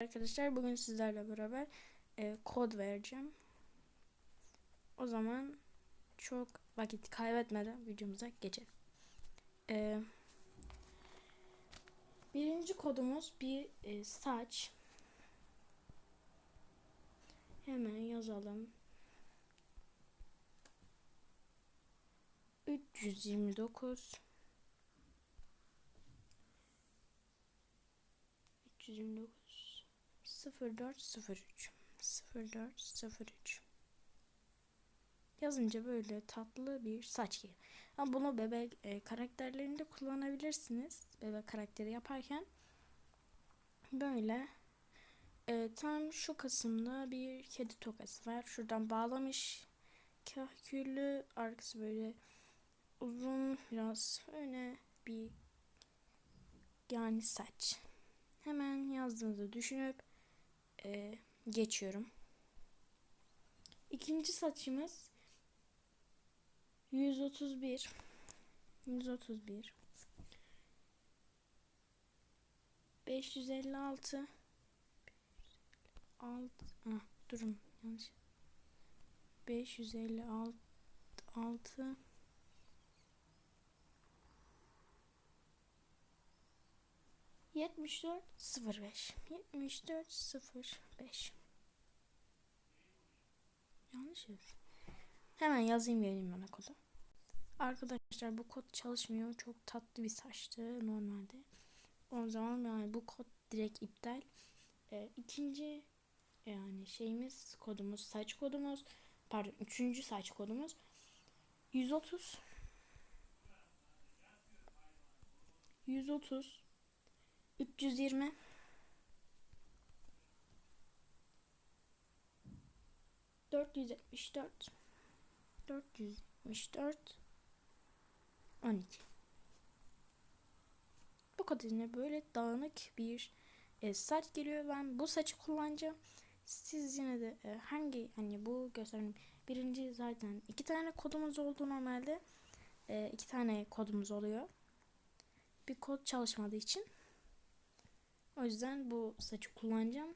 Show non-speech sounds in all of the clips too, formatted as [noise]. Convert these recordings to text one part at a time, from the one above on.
Arkadaşlar bugün sizlerle beraber e, kod vereceğim. O zaman çok vakit kaybetmeden videomuza geçelim. E, birinci kodumuz bir e, saç. Hemen yazalım. 329 329 0403 0403 Yazınca böyle tatlı bir saç geliyor. Ama bunu bebek e, karakterlerinde kullanabilirsiniz. Bebek karakteri yaparken böyle e, tam şu kısımda bir kedi tokası var. Şuradan bağlamış kahküllü arkası böyle uzun biraz öne bir yani saç. Hemen yazdığınızı düşünüp e, geçiyorum. İkinci saçımız 131 131 556 6 ah, durun yanlış. 556 6 74 05 74 05 Yanlış yazdım. Hemen yazayım geleyim bana kodu. Arkadaşlar bu kod çalışmıyor. Çok tatlı bir saçtı normalde. O zaman yani bu kod direkt iptal. Ee, ikinci yani şeyimiz kodumuz saç kodumuz pardon üçüncü saç kodumuz 130 130 320 474 474 12 Bu kadarıyla böyle dağınık bir e, saç geliyor. Ben bu saçı kullanacağım. Siz yine de e, hangi hani bu göstereyim. Birinci zaten iki tane kodumuz oldu normalde. E, iki tane kodumuz oluyor. Bir kod çalışmadığı için o yüzden bu saçı kullanacağım.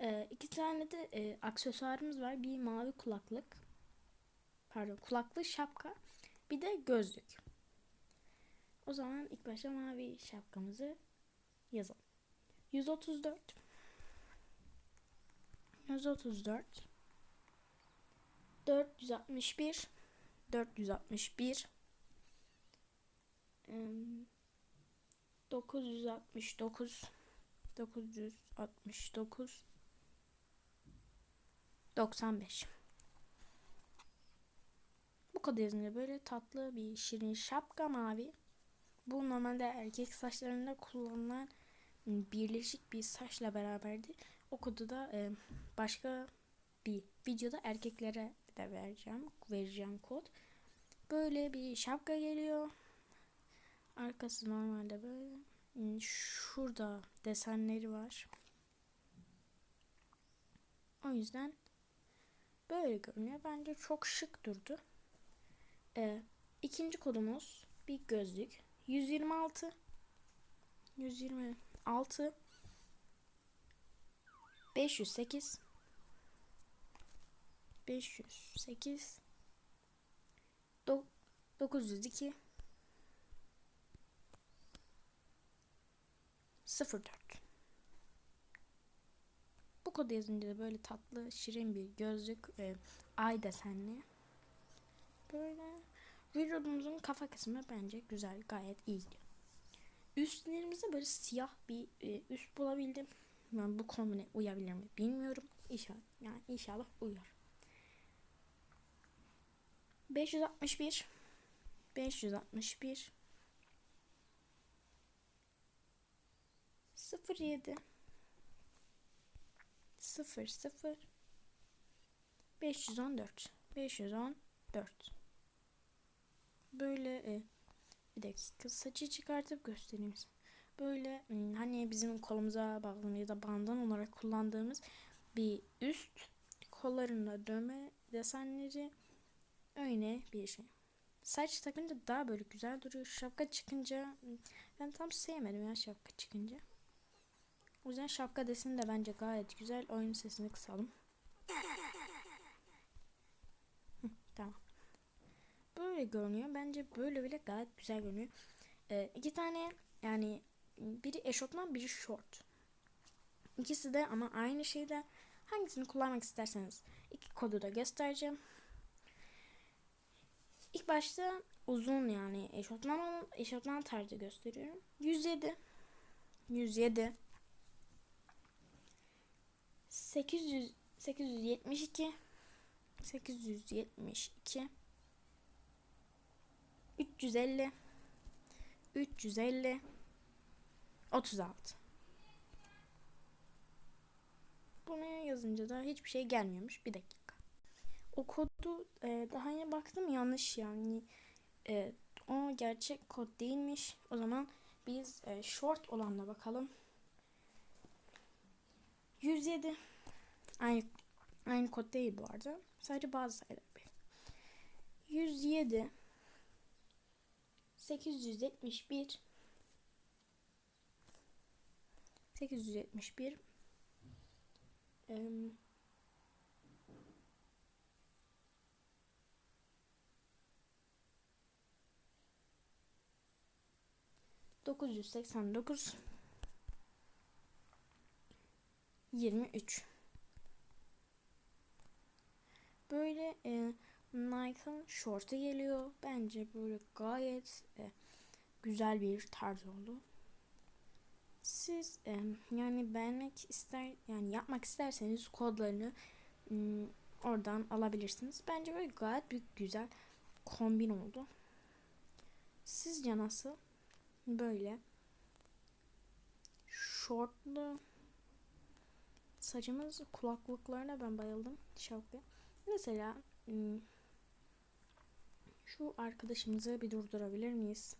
Ee, iki tane de e, aksesuarımız var. Bir mavi kulaklık. Pardon kulaklı şapka. Bir de gözlük. O zaman ilk başta mavi şapkamızı yazalım. 134 134 461 461 969 969 95 Bu kadar yazınca böyle tatlı bir şirin şapka mavi. Bu normalde erkek saçlarında kullanılan birleşik bir saçla beraberdi. O kodu da e, başka bir videoda erkeklere de vereceğim. Vereceğim kod. Böyle bir şapka geliyor. Arkası normalde böyle. Hmm, şurada desenleri var. O yüzden böyle görünüyor. Bence çok şık durdu. Ee, ikinci kodumuz bir gözlük. 126 126 508 508 902 04 Bu kodu yazınca da böyle tatlı şirin bir gözlük e, ay desenli. Böyle vücudumuzun kafa kısmı bence güzel gayet iyi. Üstlerimize böyle siyah bir e, üst bulabildim. Ben bu kombine uyabilir mi bilmiyorum. İnşallah yani inşallah uyar. 561 561 07 0 0 514 514 Böyle e, bir dakika saçı çıkartıp göstereyim. Böyle hmm, hani bizim kolumuza bağlı ya da bandan olarak kullandığımız bir üst kollarında dövme desenleri öyle bir şey. Saç takınca daha böyle güzel duruyor. Şapka çıkınca hmm, ben tam sevmedim ya şapka çıkınca. O yüzden şapka deseni de bence gayet güzel. Oyun sesini kısalım. Tamam. Böyle görünüyor. Bence böyle bile gayet güzel görünüyor. Ee, iki tane yani biri eşofman biri short. İkisi de ama aynı şeyde. Hangisini kullanmak isterseniz iki kodu da göstereceğim. İlk başta uzun yani eşofman eşofman tarzı gösteriyorum. 107 107 800 872 872 350 350 36 Bunu yazınca da hiçbir şey gelmiyormuş. Bir dakika. O kodu e, daha yeni baktım yanlış yani. E, o gerçek kod değilmiş. O zaman biz e, short olanla bakalım. 107 aynı aynı kod değil bu arada. Sadece bazı sayılar. 107 871 871 um, dokuz yüz seksen dokuz. Yirmi üç böyle e, Nike'ın short'u geliyor bence böyle gayet e, güzel bir tarz oldu siz e, yani beğenmek ister yani yapmak isterseniz kodlarını m, oradan alabilirsiniz. Bence böyle gayet bir güzel kombin oldu. Sizce nasıl? Böyle shortlu saçımız kulaklıklarına ben bayıldım. Şapka. Mesela şu arkadaşımızı bir durdurabilir miyiz?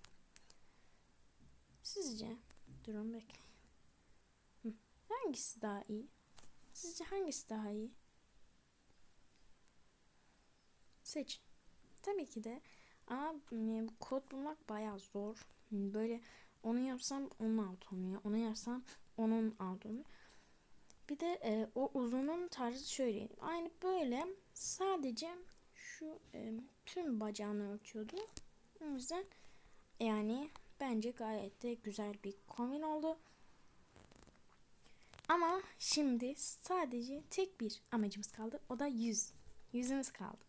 Sizce Durun bekleyin. Hangisi daha iyi? Sizce hangisi daha iyi? Seçin. Tabii ki de ama e, kod bulmak bayağı zor. Böyle onu yapsam onun alt oluyor. Onu yapsam onun alt oluyor. Bir de e, o uzunun tarzı şöyle. Aynı böyle sadece şu e, tüm bacağını örtüyordu. O yüzden yani Bence gayet de güzel bir kombin oldu. Ama şimdi sadece tek bir amacımız kaldı. O da yüz. Yüzümüz kaldı.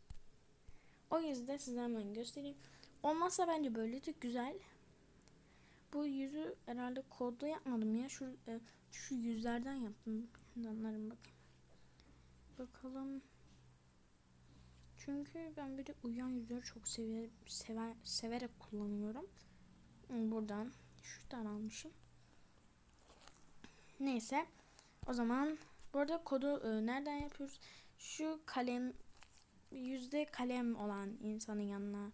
O yüzde size hemen göstereyim. Olmazsa bence böyle de güzel. Bu yüzü herhalde kodlu yapmadım ya. Şu e, şu yüzlerden yaptım. Onların bakayım. Bakalım. Çünkü ben böyle uyan yüzleri çok sever, sever, severek kullanıyorum. Buradan şuradan almışım. Neyse. O zaman burada kodu e, nereden yapıyoruz? Şu kalem yüzde kalem olan insanın yanına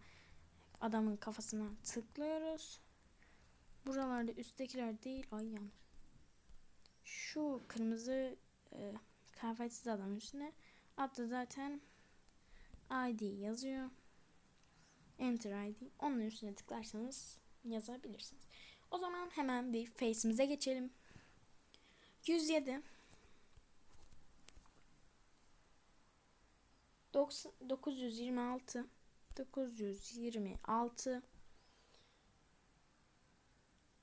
adamın kafasına tıklıyoruz. Buralarda üsttekiler değil. Ay yanlış. Şu kırmızı e, kıyafetsiz adamın üstüne altta zaten ID yazıyor. Enter ID. Onun üstüne tıklarsanız yazabilirsiniz. O zaman hemen bir face'imize geçelim. 107 926 926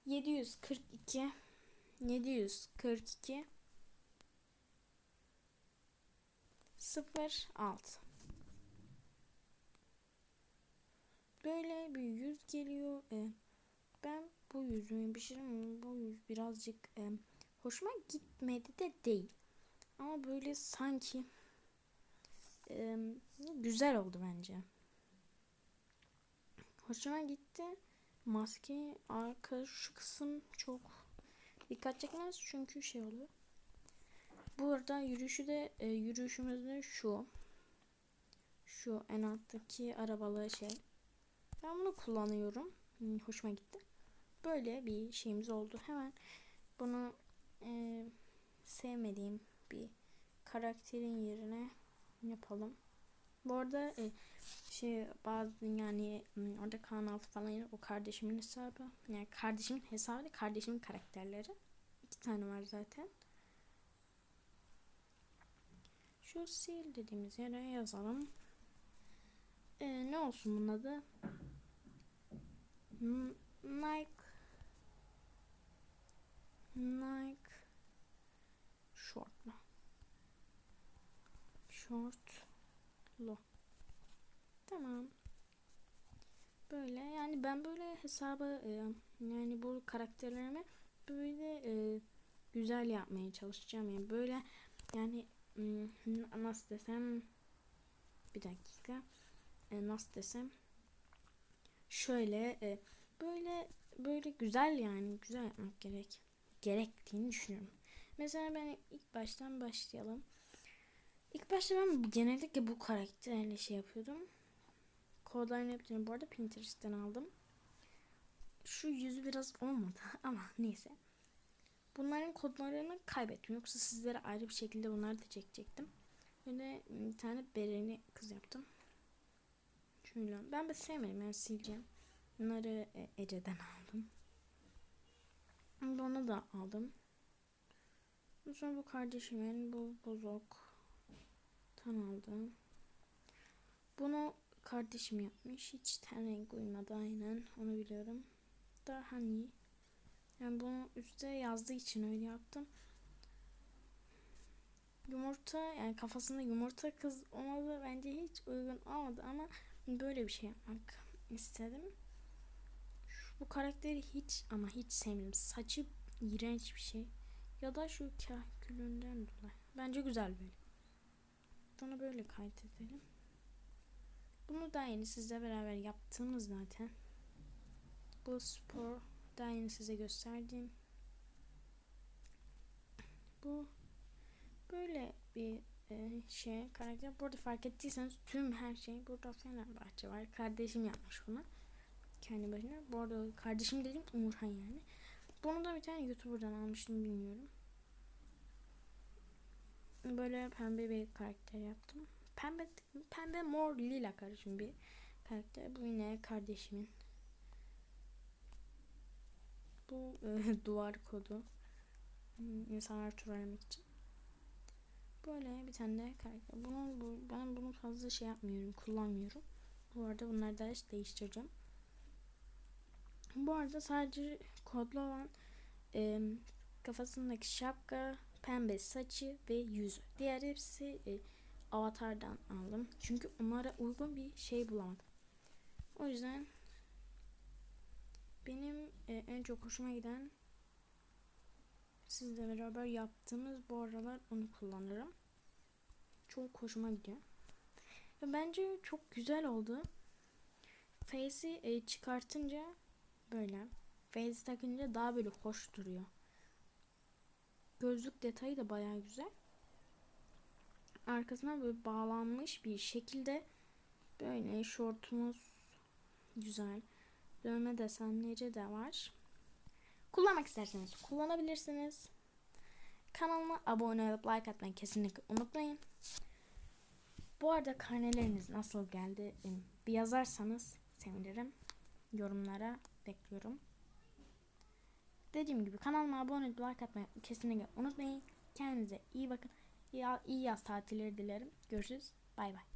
742 742 06 Böyle bir yüz geliyor. Ee, ben bu yüzümü şey bu yüz birazcık e, hoşuma gitmedi de değil. Ama böyle sanki e, güzel oldu bence. Hoşuma gitti. Maske arka şu kısım çok dikkat çekmez çünkü şey oluyor. Bu arada yürüyüşü de e, yürüyüşümüz de şu. Şu en alttaki arabalı şey. Ben bunu kullanıyorum. Hoşuma gitti. Böyle bir şeyimiz oldu. Hemen bunu e, sevmediğim bir karakterin yerine yapalım. Bu arada e, şey bazı yani orada kanal falan o kardeşimin hesabı. Yani kardeşimin hesabı kardeşimin karakterleri. iki tane var zaten. Şu sil dediğimiz yere yazalım. Ee, ne olsun bunun adı? Nike. Nike. Shortlu Shortlu Tamam. Böyle yani ben böyle hesabı e, yani bu karakterlerimi böyle e, güzel yapmaya çalışacağım. Yani böyle yani hmm, nasıl desem bir dakika. E, nasıl desem? Şöyle e, böyle böyle güzel yani güzel yapmak gerek gerektiğini düşünüyorum. Mesela ben ilk baştan başlayalım. İlk başta ben genellikle bu karakterle şey yapıyordum. Kodlarını hepsini bu arada Pinterest'ten aldım. Şu yüzü biraz olmadı [laughs] ama neyse. Bunların kodlarını kaybettim. Yoksa sizlere ayrı bir şekilde bunları da çekecektim. Böyle bir tane bereni kız yaptım. Şöyle. Ben de sevmedim yani sileceğim. Bunları e, Ece'den aldım. Onu da aldım. Sonra bu kardeşimin bu bozok tan aldım. Bunu kardeşim yapmış. Hiç ten renk uymadı aynen. Onu biliyorum. Da hani yani bunu üstte yazdığı için öyle yaptım. Yumurta yani kafasında yumurta kız olmadı bence hiç uygun olmadı ama böyle bir şey yapmak istedim. Bu karakteri hiç ama hiç sevmedim. Saçı iğrenç bir şey. Ya da şu kahkülünden dolayı. Bence güzel böyle. Bunu böyle kaydedelim. Bunu da yeni sizle beraber yaptığımız zaten. Bu spor daha yeni size gösterdiğim. Bu böyle bir e, şey karakter. Burada fark ettiyseniz tüm her şey burada Fenerbahçe var. Kardeşim yapmış bunu. Kendi başına. Bu arada kardeşim dedim Umurhan yani. Bunu da bir tane YouTuber'dan almıştım bilmiyorum. Böyle pembe bir karakter yaptım. Pembe pembe mor lila karışım bir karakter. Bu yine kardeşimin. Bu e, [laughs] duvar kodu. İnsanlar turlamak için. Böyle bir tane de karakter. Bunu, bu, ben bunu fazla şey yapmıyorum. Kullanmıyorum. Bu arada bunları da değiştireceğim. Bu arada sadece kodlu olan e, kafasındaki şapka, pembe saçı ve yüzü. Diğer hepsi e, avatardan aldım. Çünkü onlara uygun bir şey bulamadım. O yüzden benim e, en çok hoşuma giden sizle beraber yaptığımız bu aralar onu kullanırım. Çok hoşuma gidiyor. Ve bence çok güzel oldu. Face'i e, çıkartınca böyle face takınca daha böyle hoş duruyor. Gözlük detayı da baya güzel. Arkasına böyle bağlanmış bir şekilde böyle şortumuz güzel. Dövme desenleri de var. Kullanmak isterseniz kullanabilirsiniz. Kanalıma abone olup like atmayı kesinlikle unutmayın. Bu arada karneleriniz nasıl geldi bir yazarsanız sevinirim. Yorumlara bekliyorum. Dediğim gibi kanalıma abone olup like atmayı kesinlikle unutmayın. Kendinize iyi bakın. İyi, iyi yaz tatilleri dilerim. Görüşürüz. Bay bay.